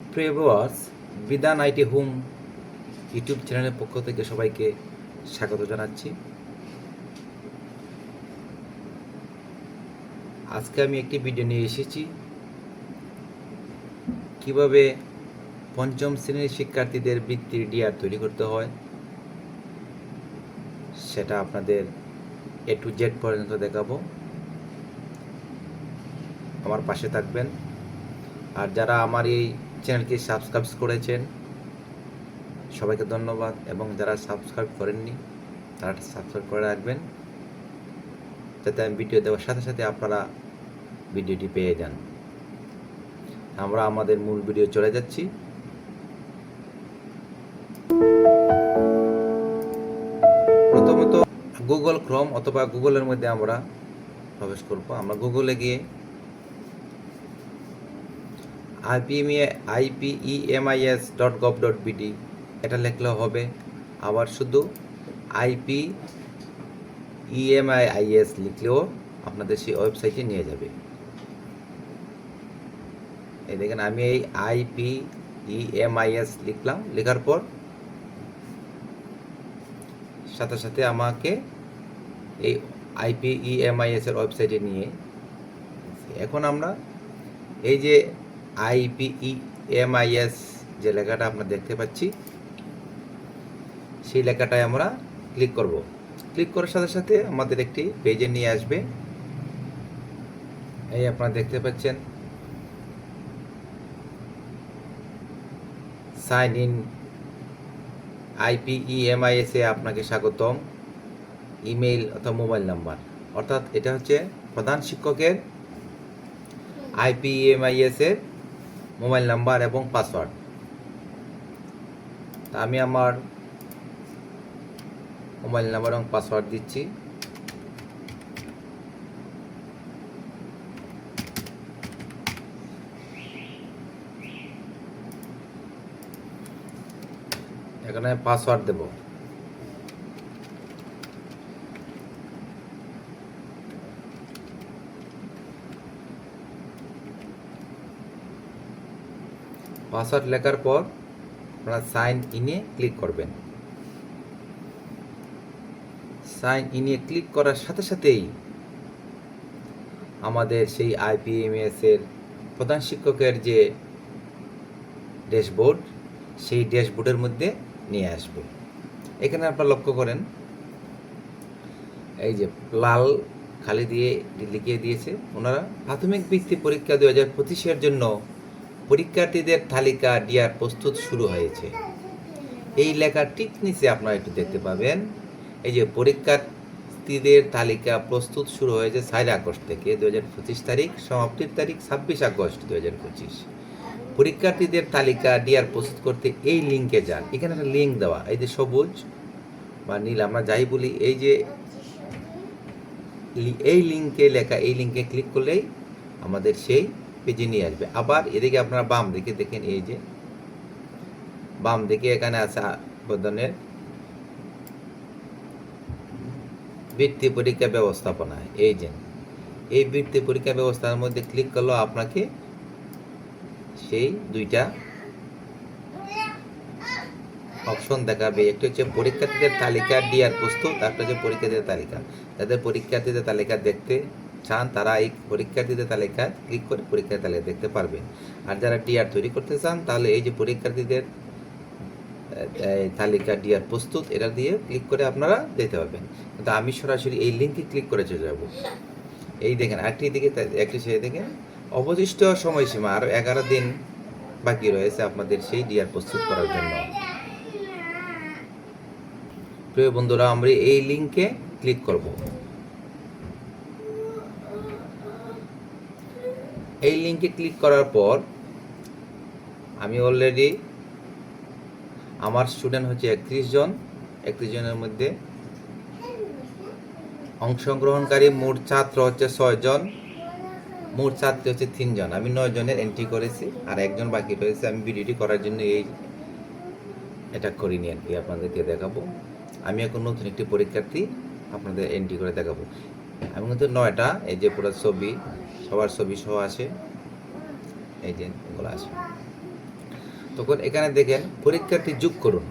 প্রিয় ভিউয়ার্স বিধান IT home YouTube চ্যানেলের পক্ষ থেকে সবাইকে স্বাগত জানাচ্ছি। আজকে আমি একটি ভিডিও নিয়ে এসেছি। কীভাবে পঞ্চম শ্রেণির শিক্ষার্থীদের বৃত্তির ডিআর তৈরি করতে হয়, সেটা আপনাদের এ টু জেড পর্যন্ত দেখাবো। আমার পাশে থাকবেন। আর যারা আমার এই চ্যানেলকে সাবস্ক্রাইব করেছেন। সবাইকে ধন্যবাদ এবং যারা সাবস্ক্রাইব করেননি, তারা সাবস্ক্রাইব করে রাখবেন। যাতে আমি ভিডিও দেওয়ার সাথে সাথে আপনারা ভিডিওটি পেয়ে যান। আমরা আমাদের মূল ভিডিও চলে যাচ্ছি। প্রথমত গুগল ক্রোম অথবা গুগলের মধ্যে আমরা প্রবেশ করব। আমরা গুগলে গিয়ে আইপিএমএ IPEMIS dot gov dot BD. এটা লিখলেও হবে। আবার শুধু আইপি ইএমআইআইএস লিখলেও আপনাদের সেই ওয়েবসাইটে নিয়ে যাবে। এই দেখেন, আমি এই আইপি ইএমআইএস লিখলাম। লেখার পর সাথে সাথে আমাকে এই আইপি ইএমআইএস এর ওয়েবসাইটে নিয়ে। এখন আমরা এই যে আইপিই, এমআইএস যে লেখাটা আমরা দেখতে পাচ্ছি, সেই লেখাটায় আমরা ক্লিক করব। ক্লিক করার সাথে সাথে আমাদের একটি পেজে নিয়ে আসবে। এই আপনারা দেখতে পাচ্ছেন সাইন ইন আইপিইএমআইএস আপনাকে স্বাগতম ইমেইল অথবা মোবাইল নাম্বার অর্থাৎ এটা হচ্ছে প্রধান শিক্ষকের আইপিএমআইএস এর মোবাইল নাম্বার এবং পাসওয়ার্ড। তা আমি আমার মোবাইল নাম্বার এবং পাসওয়ার্ড দিচ্ছি। এখানে পাসওয়ার্ড দেব। পাসওয়ার্ড লেখার পর আপনারা সাইন ইনে ক্লিক করবেন। সাইন ইনে ক্লিক করার সাথে সাথেই আমাদের সেই আইপিএমএস এর প্রধান শিক্ষকের যে ড্যাশবোর্ড, সেই ড্যাশবোর্ডের মধ্যে নিয়ে আসবে। এখানে আপনারা লক্ষ্য করেন, এই যে লাল খালি দিয়ে লিখিয়ে দিয়েছে। ওনারা প্রাথমিক বৃত্তি পরীক্ষা দু হাজার পঁচিশের জন্য পরীক্ষার্থীদের তালিকা ডিয়ার প্রস্তুত শুরু হয়েছে। এই লেখার ঠিক নিচে আপনারা একটু দেখতে পাবেন। এই যে পরীক্ষার্থীদের তালিকা প্রস্তুত শুরু হয়েছে চার আগস্ট থেকে দু হাজার পঁচিশ তারিখ, সমাপ্তির তারিখ ছাব্বিশ আগস্ট দু হাজার পঁচিশ। পরীক্ষার্থীদের তালিকা ডিয়ার প্রস্তুত করতে এই লিঙ্কে যান। এখানে একটা লিঙ্ক দেওয়া, এই যে সবুজ বা নীল, আমরা যাই বলি, এই যে এই লিঙ্কে লেখা, এই লিঙ্কে ক্লিক করলেই আমাদের সেই পেজে নিয়ে আসবে। আবার এদিকে আপনারা বাম দিকে দেখেন এই যে, বাম দিকে এখানে আছে আবেদনের বৃত্তি পরীক্ষা ব্যবস্থাপনা, এই যে। এই বৃত্তি পরীক্ষা ব্যবস্থার মধ্যে ক্লিক করলেও আপনাকে সেই দুইটা অপশন দেখাবে। একটা হচ্ছে পরীক্ষার্থীদের তালিকা ডিআর প্রস্তুত একটা হচ্ছে পরীক্ষার্থীদের তালিকা। যাদের পরীক্ষার্থীদের তালিকা দেখতে চান, তারা এই পরীক্ষার্থীদের তালিকা ক্লিক করে পরীক্ষার তালিকা দেখতে পারবেন। আর যারা ডিআর তৈরি করতে চান, তাহলে এই যে পরীক্ষার্থীদের তালিকা ডিআর প্রস্তুত, এটা দিয়ে ক্লিক করে আপনারা দিতে পারবেন। কিন্তু আমি সরাসরি এই লিঙ্কে ক্লিক করে চলে যাব। এই দেখেন একটি দিকে একটি সে দেখেন, অবশিষ্ট সময়সীমা আরও এগারো দিন বাকি রয়েছে আপনাদের সেই ডিআর প্রস্তুত করার জন্য। প্রিয় বন্ধুরা, আমরা এই লিঙ্কে ক্লিক করব। এই লিঙ্কে ক্লিক করার পর, আমি অলরেডি আমার স্টুডেন্ট হচ্ছে একত্রিশ জন। একত্রিশ জনের মধ্যে অংশগ্রহণকারী মোট ছাত্র হচ্ছে ছয় জন। মোট ছাত্রী হচ্ছে তিনজন আমি নয় জনের এন্ট্রি করেছি আর একজন বাকি রয়েছে। আমি ভিডিওটি করার জন্য এই এটা করিনি আর কি, আপনাদেরকে দেখাবো। আমি এখন নতুন একটি পরীক্ষার্থী আপনাদের এন্ট্রি করে দেখাবো। আমি কিন্তু নয়টা, এই যে পুরো ছবি সবার ছবি সহ আছে। এই যে এগুলো আছে। তখন এখানে দেখেন, পরীক্ষার্থী যোগ করুন।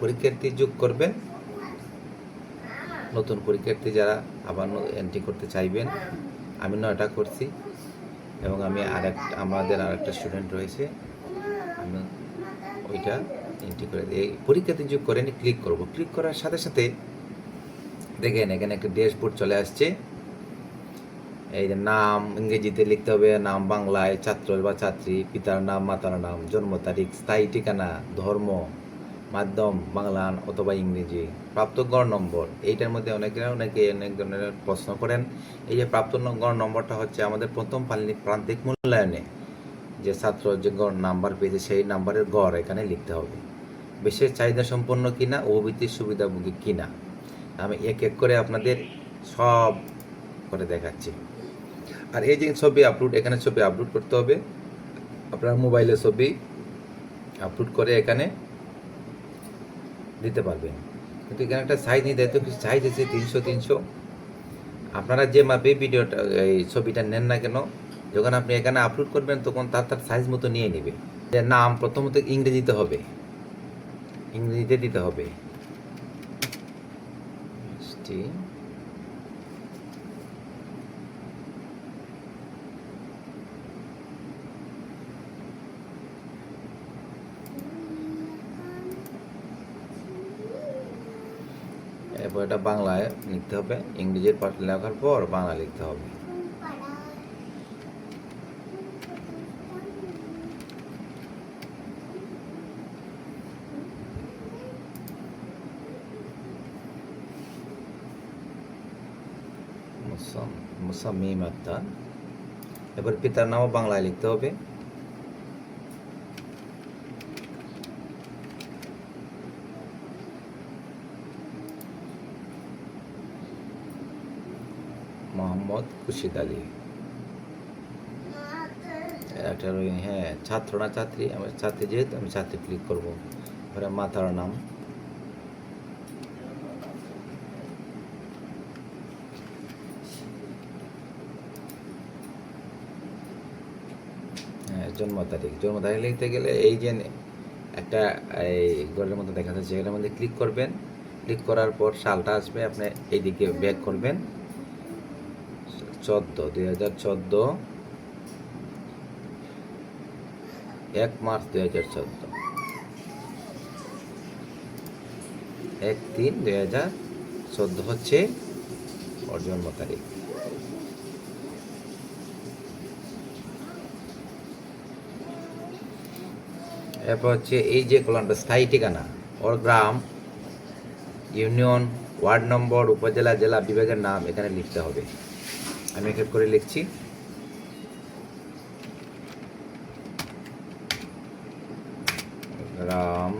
পরীক্ষার্থী যোগ করবেন। নতুন পরীক্ষার্থী যারা আবার এন্ট্রি করতে চাইবেন, আমি নয়টা করছি এবং আমি আরেক আমাদের আরেকটা স্টুডেন্ট রয়েছে, আমি ওইটা এন্ট্রি করে দিই। এই পরীক্ষার্থী যোগ করে ক্লিক করব। ক্লিক করার সাথে সাথে দেখেন, এখানে একটা ড্যাশবোর্ড চলে আসছে। এই যে নাম ইংরেজিতে লিখতে হবে, নাম বাংলায় ছাত্র বা ছাত্রী, পিতার নাম, মাতার নাম, জন্ম তারিখ, স্থায়ী ঠিকানা, ধর্ম, মাধ্যম, বাংলা, অথবা ইংরেজি, প্রাপ্ত গড় নম্বর। এইটার মধ্যে অনেকে অনেকে অনেক ধরনের প্রশ্ন করেন। এই যে প্রাপ্ত গড় নম্বরটা হচ্ছে আমাদের প্রথম প্রান্তিক মূল্যায়নে। যে ছাত্র যে গড় নাম্বার পেয়েছে, সেই নাম্বারের গড় এখানে লিখতে হবে। বিশেষ চাহিদা সম্পন্ন কিনা ওবিতির সুবিধাভোগী কিনা? আমি এক এক করে আপনাদের সব করে দেখাচ্ছি। আর এই যে ছবি আপলোড এখানে ছবি আপলোড করতে হবে। আপনার মোবাইলে ছবি আপলোড করে এখানে দিতে পারবেন। কিন্তু এখানে একটা সাইজ নিতে তো সাইজ আছে, তিনশো তিনশো। আপনারা যে মাপে ভিডিওটা এই ছবিটা নেন না কেন, যখন আপনি এখানে আপলোড করবেন, তখন তার তার সাইজ মতো নিয়ে নেবে। যে নাম প্রথমত ইংরেজিতে হবে। ইংরেজিতে দিতে হবে। এরপর এটা বাংলায় লিখতে হবে। ইংরেজির পাঠ লেখার পর বাংলা লিখতে হবে। মুসাম মুসাম্মিম আক্তার। এবার পিতার নামও বাংলায় লিখতে হবে। মোহাম্মদ খুশিদ আলী একটা হ্যাঁ ছাত্র না ছাত্রী? আমি ছাত্রী যেহেতু, আমি ছাত্রী ক্লিক করব। এবারে মাতার নাম। হ্যাঁ জন্ম তারিখ। জন্ম তারিখ লিখতে গেলে এই যে একটা, এই ঘরের মধ্যে দেখা যাচ্ছে এটার মধ্যে ক্লিক করবেন। ক্লিক করার পর সালটা আসবে, আপনি এইদিকে ব্যাক করবেন। চোদ্দ, দুই হাজার চোদ্দ। এক মার্চ, দুই হাজার চোদ্দ। এক তিন, দুই হাজার চোদ্দ হচ্ছে ওর জন্ম তারিখ। এরপর হচ্ছে এই যে কলমটা, স্থায়ী ঠিকানা, ওর গ্রাম, ইউনিয়ন, ওয়ার্ড নম্বর, উপজেলা, জেলা বিভাগের নাম এখানে লিখতে হবে। আমি এক করে লিখছি। রাম।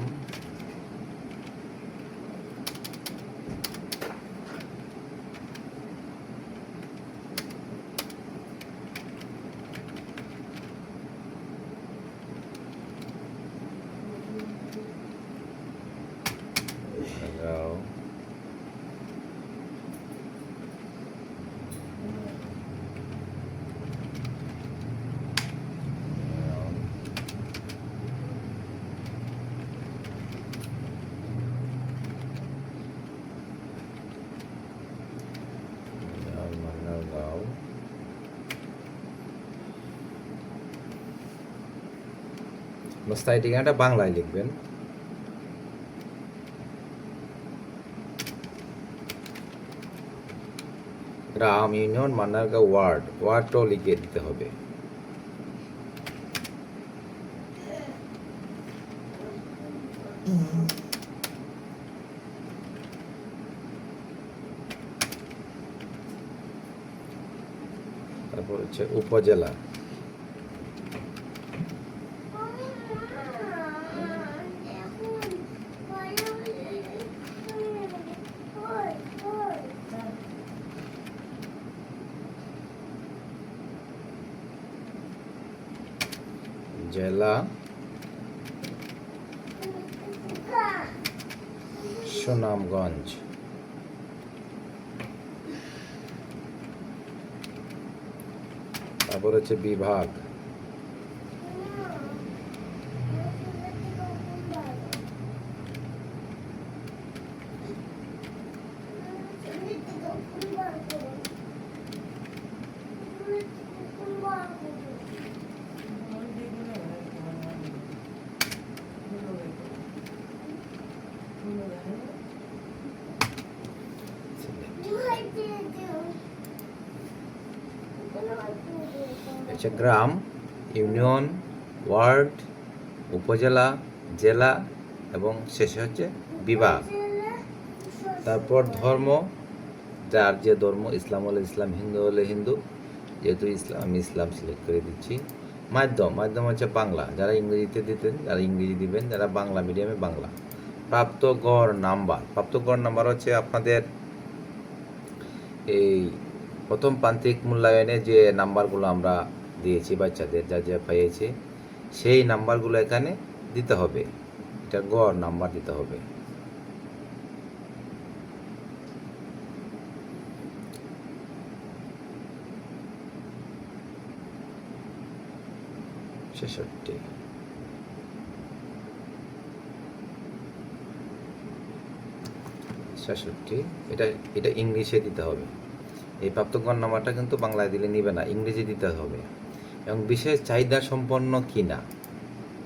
স্থায়ী ঠিকানাটা বাংলায় লিখবেন। গ্রাম ইউনিয়ন মান্নারগাঁও ওয়ার্ড। ওয়ার্ডটাও লিখে দিতে হবে। উপজেলা। জেলা সুনামগঞ্জ তারপর হচ্ছে বিভাগ। হচ্ছে গ্রাম, ইউনিয়ন, ওয়ার্ড, উপজেলা, জেলা এবং শেষে হচ্ছে বিভাগ। তারপর ধর্ম, যার যে ধর্ম, ইসলাম হলে ইসলাম, হিন্দু হলে হিন্দু, যেহেতু ইসলাম, আমি ইসলাম সিলেক্ট করে দিচ্ছি। মাধ্যম মাধ্যম হচ্ছে বাংলা। যারা ইংরেজিতে দিতেন, যারা ইংরেজি দিবেন, যারা বাংলা মিডিয়ামে বাংলা। প্রাপ্ত গড় নাম্বার, প্রাপ্ত গড় নাম্বার হচ্ছে আপনাদের এই প্রথম প্রান্তিক মূল্যায়নে যে নাম্বারগুলো আমরা দিয়েছি, বাচ্চাদের যা যা পেয়েছে সেই নাম্বারগুলো এখানে দিতে হবে। এটা গড় নাম্বার দিতে হবে। ছেষট্টি। এটা এটা ইংলিশে দিতে হবে। এই প্রাপ্তগণ নাম্বারটা কিন্তু বাংলায় দিলে নিবে না, ইংরেজি দিতে হবে। এবং বিশেষ চাহিদা সম্পন্ন কি না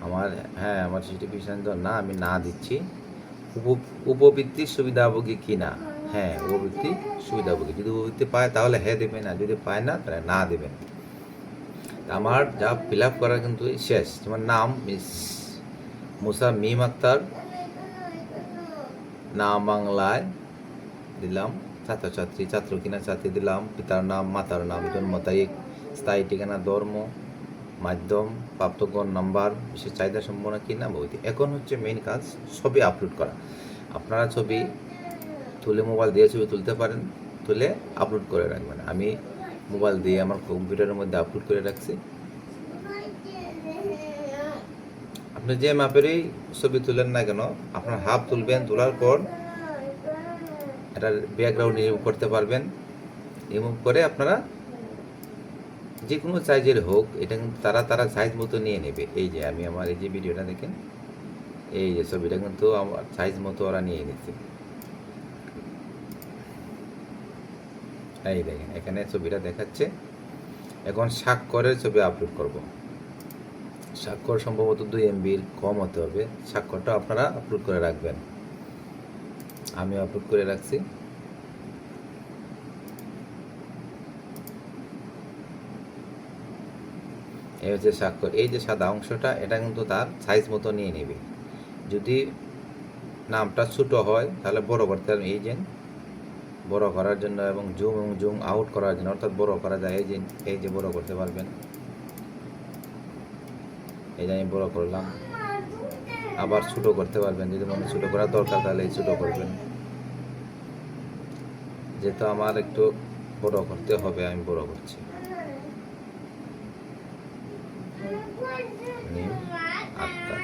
আমার হ্যাঁ আমার সেটি বিষয় না, আমি না দিচ্ছি। উপ- উপবৃত্তির সুবিধাভোগী কি না হ্যাঁ উপবৃত্তি সুবিধাভোগী। যদি উপবৃত্তি পায় তাহলে হ্যাঁ দেবেন আর যদি পায় না তাহলে না দেবেন আমার যা ফিল আপ করা কিন্তু শেষ। তোমার নাম মিস মুসা মিম আক্তার। নাম বাংলায় দিলাম, ছাত্রছাত্রী, ছাত্র কিনা, ছাত্রী দিলাম, পিতার নাম, মাতার নাম জন্ম তারিখ স্থায়ী ঠিকানা, ধর্ম, মাধ্যম প্রাপ্তগণ নাম্বার, বিশেষ চাহিদা সম্ভাবনা সম্পন্ন কিনা বইতে এখন হচ্ছে মেইন কাজ ছবি আপলোড করা। আপনারা ছবি তুলে মোবাইল দিয়ে ছবি তুলতে পারেন, তুলে আপলোড করে রাখবেন। আমি মোবাইল দিয়ে আমার কম্পিউটারের মধ্যে আপলোড করে রাখছি। আপনি যে মাপেরই ছবি তুলেন না কেন, আপনার হাফ তুলবেন, তোলার পর এটার ব্যাকগ্রাউন্ড রিমুভ করতে পারবেন। রিমুভ করে আপনারা যে কোনো সাইজের হোক, এটা কিন্তু তারা তারা সাইজ মতো নিয়ে নেবে। এই যে আমি আমার এই যে ভিডিওটা দেখেন, এই যে ছবিটা কিন্তু আমার সাইজ মতো ওরা নিয়ে নিচ্ছে। এই দেখেন, এখানে ছবিটা দেখাচ্ছে। এখন স্বাক্ষরের ছবি আপলোড করব। স্বাক্ষর সম্ভবত দুই এমবির কম হতে হবে। স্বাক্ষরটা আপনারা আপলোড করে রাখবেন। আমি আপলোড করে রাখছি। এই হচ্ছে স্বাক্ষর, এই যে সাদা অংশটা, এটা কিন্তু তার সাইজ মতো নিয়ে নেবে। যদি নামটা ছোট হয়, তাহলে বড় করতে হবে এই যে বড় করার জন্য এবং জুম এবং জুম আউট করার জন্য, অর্থাৎ বড় করা যায়, এই যে এই যে বড় করতে পারবেন। এই যে আমি বড় করলাম। আবার ছোট করতে পারবেন। যদি মনে ছোট করার দরকার, তাহলে এই ছোট করবেন। যেহেতু আমার একটু বড় করতে হবে, আমি বড় করছি। নিম আক্তার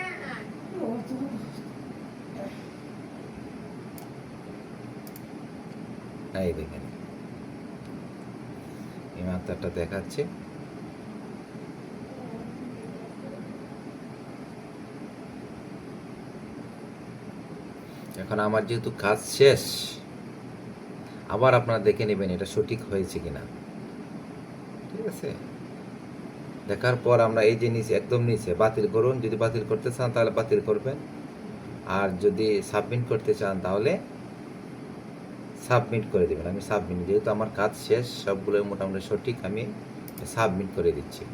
এই দেখেন। নিম আক্তারটা দেখাচ্ছে। এখন আমার যেহেতু কাজ শেষ, আবার আপনারা দেখে নেবেন এটা সঠিক হয়েছে কিনা। ঠিক আছে? দেখার পর আমরা এই যে নিচে, একদম নিচে, বাতিল করুন। যদি বাতিল করতে চান, তাহলে বাতিল করবেন। আর যদি সাবমিট করতে চান, তাহলে সাবমিট করে দেবেন। আমি সাবমিট, যেহেতু আমার কাজ শেষ, সবগুলো মোটামুটি সঠিক, আমি সাবমিট করে দিচ্ছি।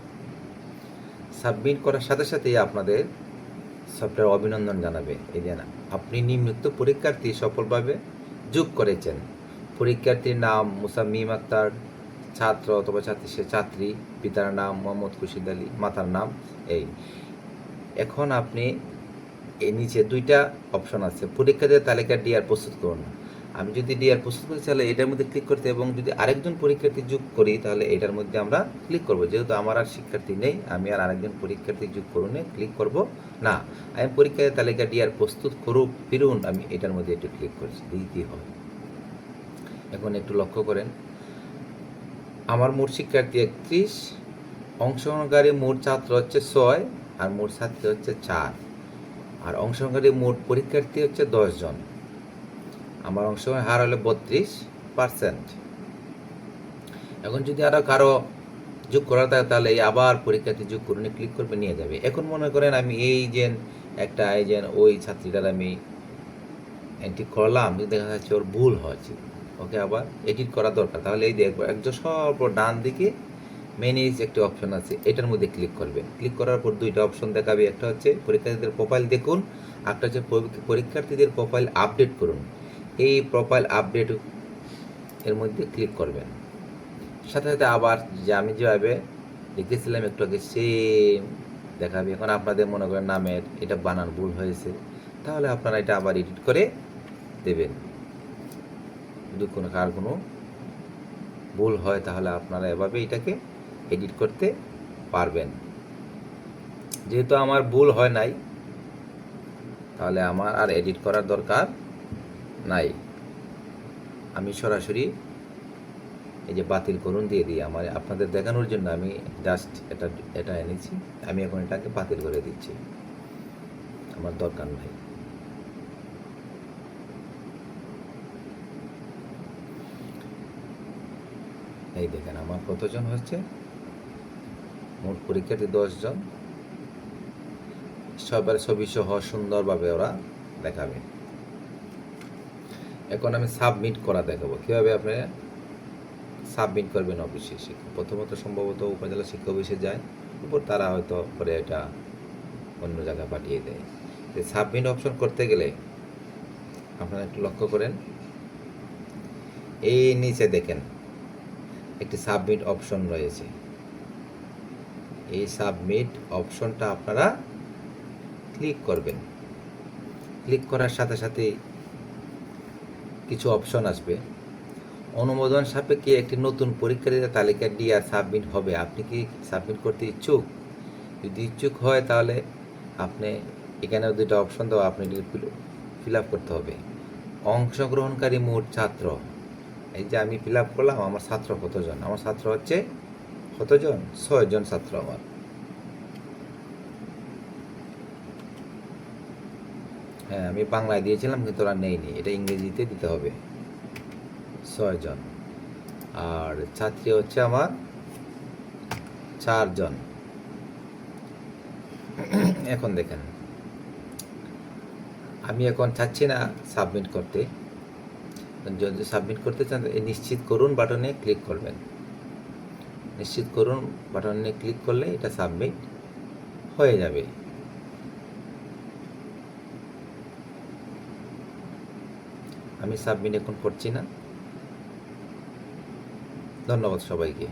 সাবমিট করার সাথে সাথেই আপনাদের সফটওয়্যার অভিনন্দন জানাবে। এই যে না, আপনি নিম্নোক্ত পরীক্ষার্থী সফলভাবে যোগ করেছেন। পরীক্ষার্থীর নাম মুসাম্মিম আক্তার ছাত্র অথবা ছাত্রী, সে ছাত্রী, পিতার নাম মোহাম্মদ খুশিদ আলী, মাতার নাম, এই। এখন আপনি এই নিচে দুইটা অপশন আছে। পরীক্ষার্থীর তালিকা ডিআর প্রস্তুত করুন আমি যদি ডিআর প্রস্তুত করি, তাহলে এটার মধ্যে ক্লিক করতে এবং যদি আরেকজন পরীক্ষার্থী যোগ করি, তাহলে এটার মধ্যে আমরা ক্লিক করব। যেহেতু আমার আর শিক্ষার্থী নেই, আমি আর আরেকজন পরীক্ষার্থী যোগ করুন ক্লিক করব না। আমি পরীক্ষার তালিকা ডিআর প্রস্তুত করুক, ফিরুন, আমি এটার মধ্যে একটু ক্লিক করছি। কী হয়? এখন একটু লক্ষ্য করেন। আমার মোট শিক্ষার্থী একত্রিশ, অংশগ্রহণকারী মোট ছাত্র হচ্ছে ছয় আর মোট ছাত্রী হচ্ছে চার। আর অংশগ্রহণকারী মোট পরীক্ষার্থী হচ্ছে জন। আমার অংশগ্রহণ হার হলো বত্রিশ পার্সেন্ট এখন যদি আরও কারও যোগ করা থাকে, তাহলে এই আবার পরীক্ষার্থী যোগ করুন ক্লিক করবে, নিয়ে যাবে। এখন মনে করেন আমি এই যে একটা, এই যে ওই ছাত্রীটার আমি এন্ট্রি করলাম দেখা যাচ্ছে ওর ভুল হয়েছে। ওকে, আবার এডিট করা দরকার। তাহলে এই দেখব একদম সর্ব ডান দিকে মেনিজ একটি অপশন আছে, এটার মধ্যে ক্লিক করবেন। ক্লিক করার পর দুইটা অপশন দেখাবে, একটা হচ্ছে পরীক্ষার্থীদের প্রোফাইল দেখুন একটা হচ্ছে পরীক্ষার্থীদের প্রোফাইল আপডেট করুন। এই প্রোফাইল আপডেট এর মধ্যে ক্লিক করবেন। সাথে সাথে আবার যে আমি যেভাবে লিখেছিলাম, একটু আগে সেম দেখাবে। এখন আপনাদের মনে করেন নামের, এটা বানান ভুল হয়েছে। তাহলে আপনারা এটা আবার এডিট করে দেবেন। যদি কোনো কার কোনো ভুল হয়, তাহলে আপনারা এভাবে এটাকে এডিট করতে পারবেন। যেহেতু আমার ভুল হয় নাই, তাহলে আমার আর এডিট করার দরকার নাই। আমি সরাসরি এই যে বাতিল করুন দিয়ে দিই, আমার আপনাদের দেখানোর জন্য আমি জাস্ট এটা এটা এনেছি, আমি এখন এটাকে বাতিল করে দিচ্ছি। আমার দরকার নাই। এই দেখেন, আমার কতজন হচ্ছে মোট পরীক্ষার্থী দশজন। সবার ছবি সহ সুন্দরভাবে ওরা দেখাবে। এখন আমি সাবমিট করা দেখাবো। কীভাবে আপনি সাবমিট করবেন অফিসে? প্রথমত সম্ভবত উপজেলা শিক্ষা অফিসে যায়, উপর তারা হয়তো পরে এটা অন্য জায়গায় পাঠিয়ে দেয়। সাবমিট অপশন করতে গেলে আপনারা একটু লক্ষ্য করেন। এই নিচে দেখেন একটি সাবমিট অপশন রয়েছে। এই সাবমিট অপশনটা আপনারা ক্লিক করবেন। ক্লিক করার সাথে সাথে কিছু অপশন আসবে। অনুমোদন সাপেক্ষে একটি নতুন পরীক্ষার্থীদের তালিকা দিয়ে সাবমিট হবে। আপনি কি সাবমিট করতে ইচ্ছুক? যদি ইচ্ছুক হয় তাহলে আপনি এখানে দুটো অপশন দেওয়া আপনি ফিল আপ করতে হবে। অংশগ্রহণকারী মোট ছাত্র। এই যে আমি ফিল আপ করলাম, আমার ছাত্র কতজন? আমার ছাত্র হচ্ছে কতজন? ছয়জন ছাত্র আমার। হ্যাঁ আমি বাংলায় দিয়েছিলাম, কিন্তু ওরা নেইনি এটা ইংরেজিতে দিতে হবে। ছয়জন। আর ছাত্রী হচ্ছে আমার চারজন। এখন দেখেন। আমি এখন চাচ্ছি না সাবমিট করতে। যদি সাবমিট করতে চান, এই নিশ্চিত করুন বাটনে ক্লিক করবেন। নিশ্চিত করুন বাটনে ক্লিক করলে এটা সাবমিট হয়ে যাবে। আমি সাবমিট এখন করছি না। ধন্যবাদ সবাইকে।